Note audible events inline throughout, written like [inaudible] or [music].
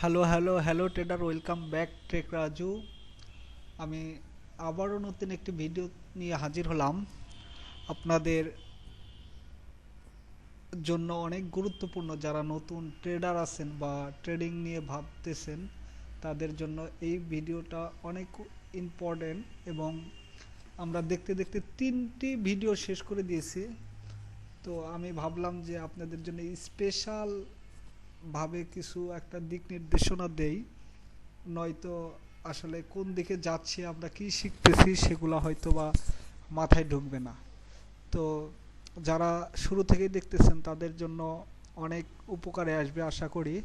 Hello hello hello trader welcome back trek Raju আমি আবারও নতুন একটি ভিডিও নিয়ে হাজির হলাম। আপনাদের জন্য অনেক গুরুত্বপূর্ণ যারা নতুন ট্রেডার আছেন বা ট্রেডিং নিয়ে ভাবতেছেন, তাদের জন্য এই ভিডিওটা অনেক ইম্পর্টেন্ট এবং আমরা দেখতে দেখতে তিনটি ভিডিও শেষ করে দিয়েছি। তো আমি ভাবলাম যে আপনাদের জন্য স্পেশাল ভাবে কিছু একটা দিক নির্দেশনা দেই, নয়তো আসলে কোন দিকে যাচ্ছি, আমরা কি শিখতেছি সেগুলো হয়তো বা মাথায় ঢুকবে না। তো যারা শুরু থেকেই দেখতেছেন, তাদের জন্য অনেক উপকারে আসবে আশা করি।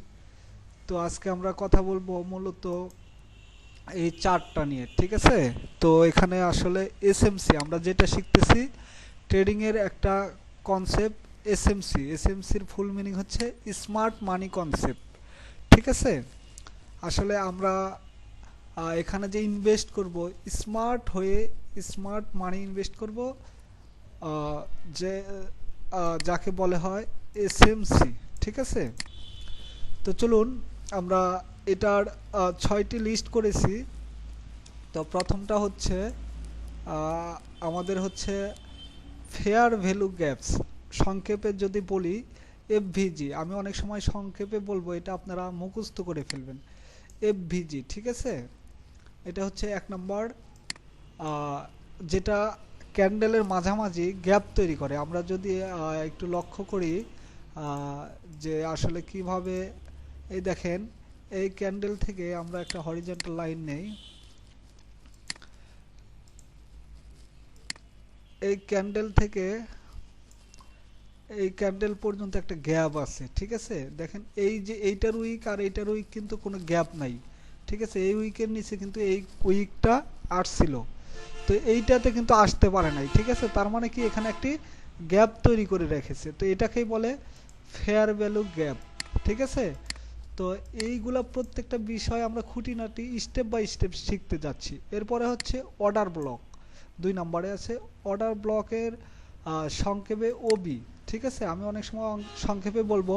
তো আজকে আমরা কথা বলব মূলত এই চার্টটা নিয়ে, ঠিক আছে? তো এখানে আসলে এসএমসি, আমরা যেটা শিখতেছি ট্রেডিংয়ের একটা কনসেপ্ট এসএমসি এসএমসির ফুল মিনিং হচ্ছে স্মার্ট মানি কনসেপ্ট ঠিক আছে? আসলে আমরা এখানে যে ইনভেস্ট করব স্মার্ট হয়ে স্মার্ট মানি ইনভেস্ট করব যে যাকে বলে হয় এসএমসি ঠিক আছে? তো চলুন, আমরা এটার ছয়টি লিস্ট করেছি। তো প্রথমটা হচ্ছে আমাদের হচ্ছে ফেয়ার ভ্যালু গ্যাপস সংক্ষেপে যদি বলি এফভিজি আমি অনেক সময় সংক্ষেপে বলব, এটা আপনারা মুখস্থ করে ফেলবেন। এফভিজি ঠিক আছে? এটা হচ্ছে এক নম্বর যেটা ক্যান্ডেলের মাঝামাঝি গ্যাপ তৈরি করে। আমরা যদি একটু লক্ষ্য করি যে আসলে কীভাবে, এই দেখেন, এই ক্যান্ডেল থেকে আমরা একটা হরিজন্টাল লাইন নেই। এই ক্যান্ডেল থেকে এই ক্যান্ডেল পর্যন্ত একটা গ্যাপ আছে, ঠিক আছে? দেখেন, এই যে এইটার উইক আর এইটার উইক কিন্তু কোনো গ্যাপ নাই, ঠিক আছে? এই উইকের নিচে কিন্তু এই উইকটা আসছিল। তো এইটাতে কিন্তু আসতে পারে নাই, ঠিক আছে? তার মানে কি এখানে একটি গ্যাপ তৈরি করে রেখেছে। তো এটাকেই বলে ফেয়ার ভ্যালু গ্যাপ ঠিক আছে? তো এইগুলা প্রত্যেকটা বিষয় আমরা খুঁটিনাটি স্টেপ বাই স্টেপ শিখতে যাচ্ছি। এরপরে হচ্ছে অর্ডার ব্লক দুই নম্বরে আছে অর্ডার ব্লকের সংক্ষেপে ওবি ঠিক আছে, আমি অনেক সময় সংক্ষেপে বলব।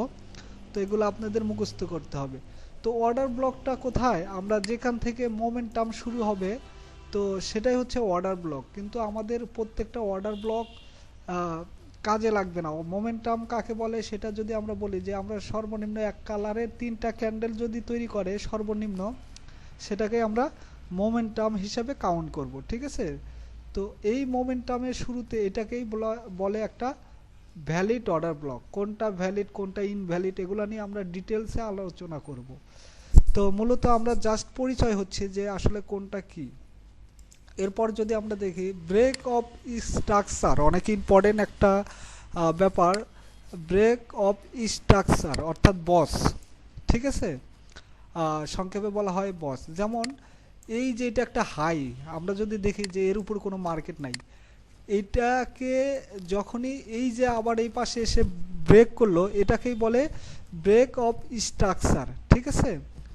তো এগুলো আপনাদের মুখস্থ করতে হবে। তো অর্ডার ব্লকটা কোথায়? আমরা যেখান থেকে মোমেন্টাম শুরু হবে, তো সেটাই হচ্ছে অর্ডার ব্লক কিন্তু আমাদের প্রত্যেকটা অর্ডার ব্লক কাজে লাগবে না। মোমেন্টাম কাকে বলে? সেটা যদি আমরা বলি যে, আমরা সর্বনিম্ন এক কালারের তিনটা ক্যান্ডেল যদি তৈরি করে, সর্বনিম্ন, সেটাকে আমরা মোমেন্টাম হিসাবে কাউন্ট করব। ঠিক আছে? তো এই মোমেন্টামের শুরুতে এটাকেই বলে একটা ভ্যালিড অর্ডার ব্লক কোনটা ভ্যালিড কোনটা ইনভ্যালিড এগুলো নিয়ে আমরা ডিটেলসে আলোচনা করব। তো মূলত আমরা জাস্ট পরিচয় হচ্ছে যে আসলে কোনটা কি। এরপর যদি আমরা দেখি ব্রেক অফ স্ট্রাকচার অনেক ইম্পর্টেন্ট একটা ব্যাপার। ব্রেক অফ স্ট্রাকচার অর্থাৎ বস ঠিক আছে? সংক্ষেপে বলা হয় বস যেমন এই যে এটা একটা হাই আমরা যদি দেখি যে এর উপর কোনো মার্কেট নাই এইটাকে যখনই এই যে আবার এই পাশে এসে ব্রেক করল, এটাকেই বলে ব্রেক অফ স্ট্রাকচার ঠিক আছে?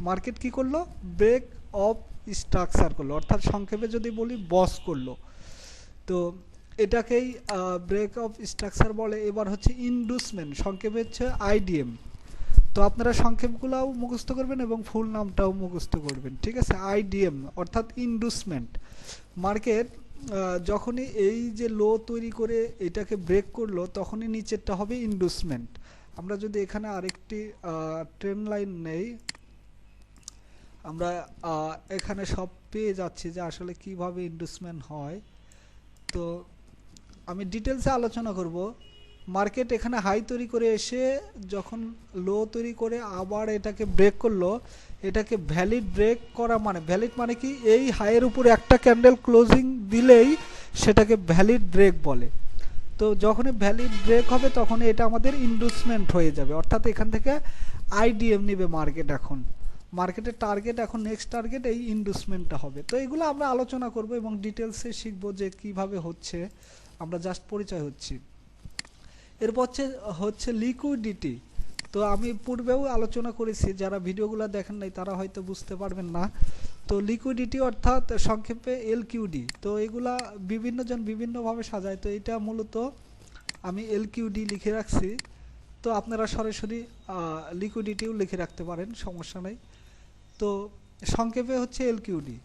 মার্কেট কি করল? ব্রেক অফ স্ট্রাকচার করল, অর্থাৎ সংক্ষেপে যদি বলি বস করল। তো এটাকেই ব্রেক অফ স্ট্রাকচার বলে, এবার হচ্ছে ইন্ডুসমেন্ট সংক্ষেপে হচ্ছে আইডিএম তো আপনারা সংক্ষেপগুলোও মুখস্থ করবেন এবং ফুল নামটাও মুখস্থ করবেন, ঠিক আছে? আইডিএম অর্থাৎ ইন্ডুসমেন্ট মার্কেট যখনই এই যে লো তৈরি করে এটাকে ব্রেক করল, তখনই নিচেরটা হবে ইন্ডুসমেন্ট আমরা যদি এখানে আরেকটি ট্রেন লাইন নেই, আমরা এখানে সব পেয়ে যাচ্ছি যে আসলে কীভাবে ইন্ডুসমেন্ট হয়। তো আমি ডিটেলসে আলোচনা করব। মার্কেট এখানে হাই তৈরি করে এসে যখন লো তৈরি করে আবার এটাকে ব্রেক করল, এটাকে ভ্যালিড ব্রেক করা মানে ভ্যালিড মানে কি এই হাইয়ের উপরে একটা ক্যান্ডেল ক্লোজিং দিলেই সেটাকে ভ্যালিড ব্রেক বলে। তো যখনই ভ্যালিড ব্রেক হবে তখন এটা আমাদের ইন্ডুসমেন্ট হয়ে যাবে। অর্থাৎ এখান থেকে আইডিএম নেবে মার্কেট এখন। মার্কেটের টার্গেট এখন নেক্সট টার্গেট এই ইন্ডুসমেন্টটা হবে। তো এগুলো আমরা আলোচনা করব এবং ডিটেলসে শিখব যে কীভাবে হচ্ছে। আমরা জাস্ট পরিচয় হচ্ছি। এরপর হচ্ছে লিকুইডিটি তো আমি পূর্বেও আলোচনা করেছি, যারা ভিডিওগুলো দেখেন নাই, তারা হয়তো বুঝতে পারবেন না। তো লিকুইডিটি অর্থাৎ সংক্ষেপে এলকিউডি। তো এগুলা বিভিন্ন জন বিভিন্নভাবে সাজায়। তো এটা মূলত আমি এলকিউডি লিখে রাখছি। তো আপনারা সরাসরি লিকুইডিটিও লিখে রাখতে পারেন, সমস্যা নেই। তো সংক্ষেপে হচ্ছে এলকিউডি।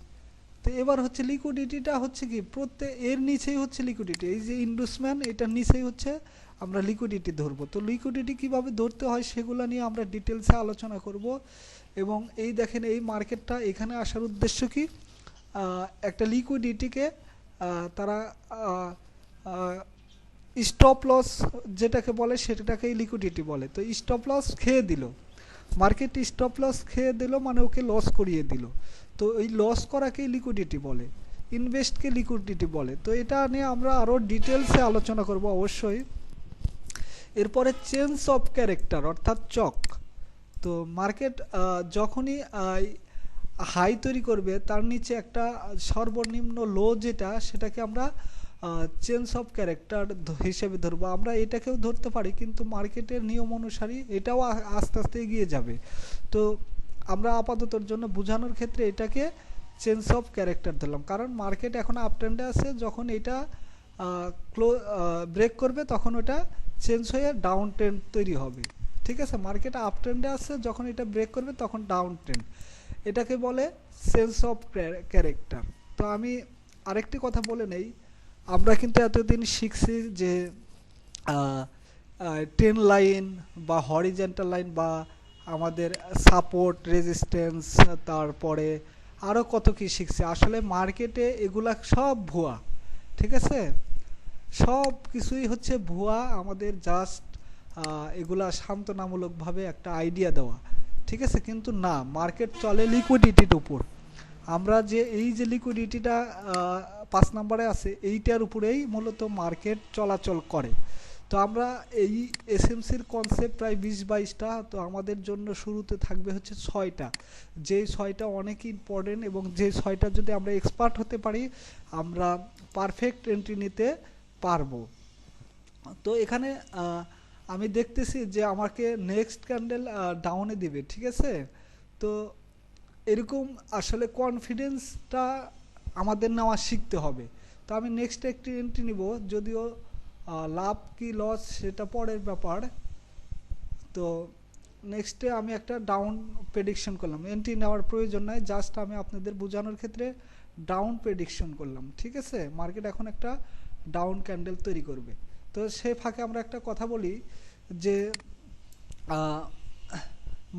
তো এবার হচ্ছে লিকুইডিটিটা হচ্ছে কি? প্রত্যেক, এর নিচেই হচ্ছে লিকুইডিটি এই যে ইন্ডুসম্যান এটার নিচেই হচ্ছে আমরা লিকুইডিটি ধরবো। তো লিকুইডিটি কীভাবে ধরতে হয় সেগুলো নিয়ে আমরা ডিটেলসে আলোচনা করব। এবং এই দেখেন, এই মার্কেটটা এখানে আসার উদ্দেশ্য কি? একটা লিকুইডিটিকে তারা স্টপ লস যেটাকে বলে, সেটাকেই লিকুইডিটি বলে। তো স্টপ লস খেয়ে দিল। মার্কেট স্টপ লস খেয়ে দিল মানে ওকে লস করিয়ে দিল। তো এই লস করাকেই লিকুইডিটি বলে ইনভেস্টকে লিকুইডিটি বলে। তো এটা নিয়ে আমরা আরও ডিটেলসে আলোচনা করব অবশ্যই। এরপরে চেঞ্জ অফ ক্যারেক্টার অর্থাৎ চক। তো মার্কেট যখনই হাই তৈরি করবে, তার নিচে একটা সর্বনিম্ন লো যেটা, সেটাকে আমরা চেঞ্জ অফ ক্যারেক্টার হিসেবে ধরবো। আমরা এটাকেও ধরতে পারি, কিন্তু মার্কেটের নিয়ম অনুসারী এটাও আস্তে আস্তে এগিয়ে যাবে। তো আমরা জন্য বোঝানোর ক্ষেত্রে এটাকে চেঞ্জ অফ ক্যারেক্টার ধরলাম। কারণ মার্কেট এখন আপ ট্রেন্ডে আছে, যখন এটা ক্লো ব্রেক করবে, তখন ওটা চেঞ্জ হয়ে ডাউন ট্রেন্ড তৈরি হবে। ঠিক আছে? মার্কেট আপ ট্রেন্ডে আসছে যখন এটা ব্রেক করবে, তখন ডাউন ট্রেন্ড এটাকে বলে সেন্স অফ ক্যারেক্টার তো আমি আরেকটি কথা বলে নেই। আমরা কিন্তু এতদিন শিখছি যে ট্রেন লাইন বা হরিজেন্টাল লাইন বা আমাদের সাপোর্ট রেজিস্ট্যান্স তারপরে আরও কত কি শিখছে। আসলে মার্কেটে এগুলা সব ভুয়া, ঠিক আছে? সব কিছুই হচ্ছে ভুয়া, আমাদের জাস্ট এগুলা সান্ত্বনামূলকভাবে একটা আইডিয়া দেওয়া, ঠিক আছে? কিন্তু না মার্কেট চলে লিকুইডিটির উপর। আমরা যে এই যে লিকুইডিটিটা পাঁচ নম্বরে আছে, এইটার উপরেই মূলত মার্কেট চলাচল করে। তো আমরা এই এসএমসির কনসেপ্ট প্রায় বিশ বাইশটা, তো আমাদের জন্য শুরুতে থাকবে হচ্ছে ছয়টা। যে ছয়টা অনেক ইম্পর্টেন্ট এবং যে ছয়টা যদি আমরা এক্সপার্ট হতে পারি, আমরা পারফেক্ট এন্ট্রি নিতে পারব। তো এখানে আমি দেখতেছি যে আমাকে নেক্সট ক্যান্ডেল ডাউনে দিবে, ঠিক আছে? তো এরকম আসলে কনফিডেন্সটা আমাদের নেওয়া শিখতে হবে। তো আমি নেক্সট একটি এন্ট্রি নিব, যদিও লাভ কি লস সেটা পরের ব্যাপার। তো নেক্সটে আমি একটা ডাউন প্রেডিকশন করলাম। এন্ট্রি নেওয়ার প্রয়োজন নাই জাস্ট আমি আপনাদের বোঝানোর ক্ষেত্রে ডাউন প্রেডিকশন করলাম, ঠিক আছে? মার্কেট এখন একটা ডাউন ক্যান্ডেল তৈরি করবে। তো সে ফাঁকে আমরা একটা কথা বলি যে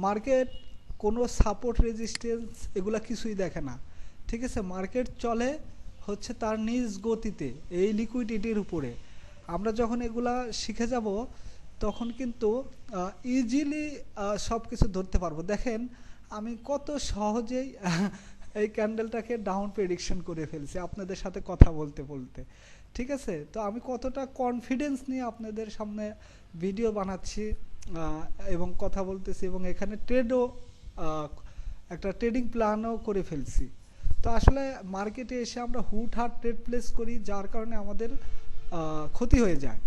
মার্কেট কোনো সাপোর্ট রেজিস্ট্যান্স এগুলা কিছুই দেখে না, ঠিক আছে? মার্কেট চলে হচ্ছে তার নিজ গতিতে, এই লিকুইডিটির উপরে। আমরা যখন এগুলা শিখে যাব, তখন কিন্তু ইজিলি সব কিছু ধরতে পারব। দেখেন, আমি কত সহজেই [laughs] এই ক্যান্ডেলটাকে ডাউন প্রেডিকশন করে ফেলছি আপনাদের সাথে কথা বলতে বলতে। ঠিক আছে? তো আমি কতটা কনফিডেন্স নিয়ে আপনাদের সামনে ভিডিও বানাচ্ছি এবং কথা বলতেছি, এবং এখানে ট্রেডও একটা ট্রেডিং প্ল্যানও করে ফেলছি। তো আসলে মার্কেটে এসে আমরা হুট হাট ট্রেড প্লেস করি, যার কারণে আমাদের ক্ষতি হয়ে যায়।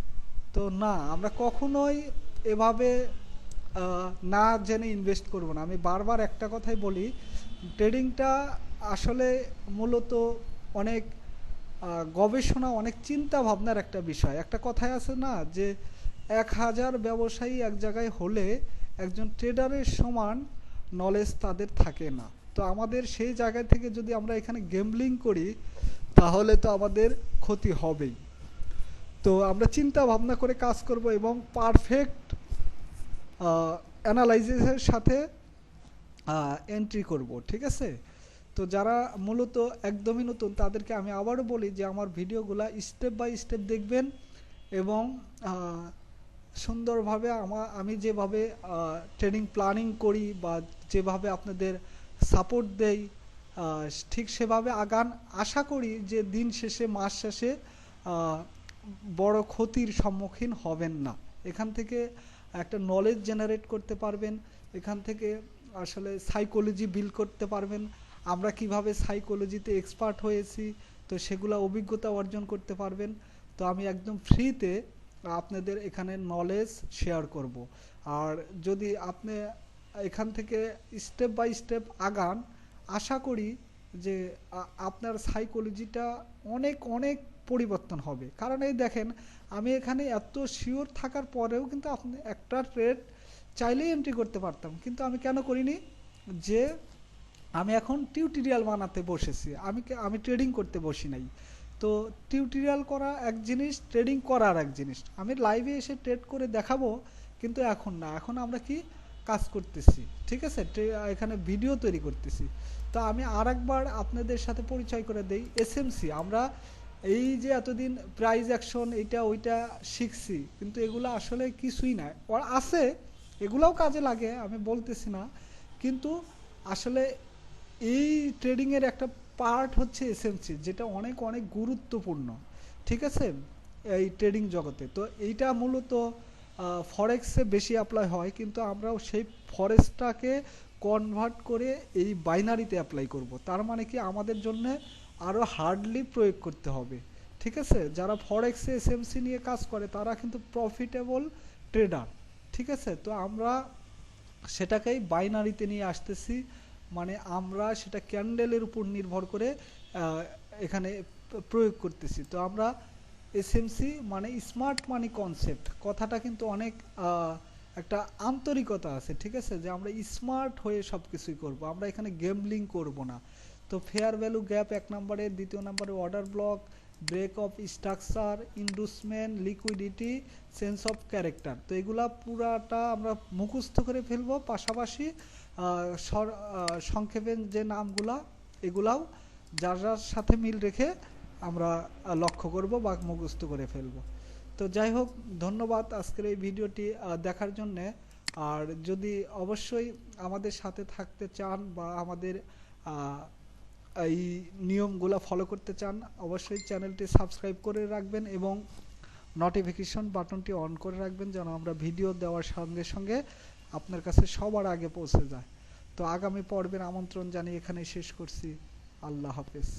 তো না, আমরা কখনোই এভাবে না জেনে ইনভেস্ট করব না। আমি বারবার একটা কথাই বলি ট্রেডিংটা আসলে মূলত অনেক গবেষণা, অনেক চিন্তা ভাবনার একটা বিষয়। একটা কথাই আছে না, যে এক হাজার ব্যবসায়ী এক জায়গায় হলে একজন ট্রেডারের সমান নলেজ তাদের থাকে না। তো আমাদের সেই জায়গা থেকে যদি আমরা এখানে গেমলিং করি, তাহলে তো আমাদের ক্ষতি হবেই। তো আমরা চিন্তা ভাবনা করে কাজ করব এবং পারফেক্ট অ্যানালাইসিসের সাথে এন্ট্রি করব, ঠিক আছে? তো যারা মূলত একদমই নতুন, তাদেরকে আমি আবারও বলি যে আমার ভিডিওগুলা স্টেপ বাই স্টেপ দেখবেন এবং সুন্দরভাবে আমা, আমি যেভাবে ট্রেনিং প্ল্যানিং করি বা যেভাবে আপনাদের সাপোর্ট দেই ঠিক সেভাবে আগান, আশা করি যে দিন শেষে, মাস শেষে বড় ক্ষতির সম্মুখীন হবেন না। এখান থেকে একটা নলেজ জেনারেট করতে পারবেন, এখান থেকে আসলে সাইকোলজি বিল্ড করতে পারবেন। আমরা কীভাবে সাইকোলজিতে এক্সপার্ট হয়েছি, তো সেগুলো অভিজ্ঞতা অর্জন করতে পারবেন। তো আমি একদম ফ্রিতে আপনাদের এখানে নলেজ শেয়ার করব। আর যদি আপনি এখান থেকে স্টেপ বাই স্টেপ আগান, আশা করি যে আপনার সাইকোলজিটা অনেক অনেক পরিবর্তন হবে। কারণ এই দেখেন, আমি এখানে এত শিওর থাকার পরেও কিন্তু আপনি একটা ট্রেড চাইলেই এন্ট্রি করতে পারতাম। কিন্তু আমি কেন করিনি? যে আমি এখন টিউটোরিয়াল বানাতে বসেছি। আমি আমি ট্রেডিং করতে বসি নাই। তো টিউটোরিয়াল করা এক জিনিস ট্রেডিং করা আর এক জিনিস। আমি লাইভে এসে ট্রেড করে দেখাবো, কিন্তু এখন না। এখন আমরা কি কাজ করতেছি, ঠিক আছে? এখানে ভিডিও তৈরি করতেছি। তো আমি আর একবার আপনাদের সাথে পরিচয় করে দেই এসএমসি আমরা এই যে এতদিন প্রাইজ অ্যাকশন এইটা, ওইটা শিখছি, কিন্তু এগুলো আসলে কিছুই না। ওর আছে, এগুলাও কাজে লাগে, আমি বলতেছি না, কিন্তু আসলে এই ট্রেডিংয়ের একটা পার্ট হচ্ছে এসএমসি যেটা অনেক অনেক গুরুত্বপূর্ণ, ঠিক আছে? এই ট্রেডিং জগতে। তো এইটা মূলত ফরেক্সে বেশি অ্যাপ্লাই হয়, কিন্তু আমরাও সেই ফরেক্সটাকে কনভার্ট করে এই বাইনারিতে অ্যাপ্লাই করব। তার মানে কি আমাদের জন্য আরও হার্ডলি প্রয়োগ করতে হবে। ঠিক আছে? যারা ফরেক্সে এসএমসি নিয়ে কাজ করে, তারা কিন্তু প্রফিটেবল ট্রেডার ঠিক আছে? তো আমরা সেটাকেই বাইনারিতে নিয়ে আসতেছি। মানে আমরা সেটা ক্যান্ডেলের উপর নির্ভর করে এখানে প্রয়োগ করতেছি। তো আমরা এসএমসি মানে স্মার্ট মানি কনসেপ্ট কথাটা কিন্তু অনেক একটা আন্তরিকতা আছে, ঠিক আছে? যে আমরা স্মার্ট হয়ে সব কিছুই করব। আমরা এখানে গেমলিং করব না। তো ফেয়ার ভ্যালু গ্যাপ এক নম্বরে, দ্বিতীয় নম্বরে order block break of structure inducement liquidity sense of character তো এগুলা পুরাটা আমরা মুখস্থ করে ফেলব। পাশাপাশি সংক্ষেপে যে নামগুলা, এগুলাও যার যার সাথে মিল রেখে আমরা লক্ষ্য করব বা মুখস্থ করে ফেলব। তো যাই হোক, ধন্যবাদ আজকের এই ভিডিওটি দেখার জন্যে। আর যদি অবশ্যই আমাদের সাথে থাকতে চান বা আমাদের এই নিয়মগুলো ফলো করতে চান, অবশ্যই চ্যানেলটি সাবস্ক্রাইব করে রাখবেন এবং নোটিফিকেশন বাটনটি অন করে রাখবেন যেন আমরা ভিডিও দেওয়ার সঙ্গে সঙ্গে আপনার কাছে সবার আগে পৌঁছে যায়। তো আগামী পর্বের আমন্ত্রণ জানিয়ে এখানে শেষ করছি। আল্লাহ হাফেজ।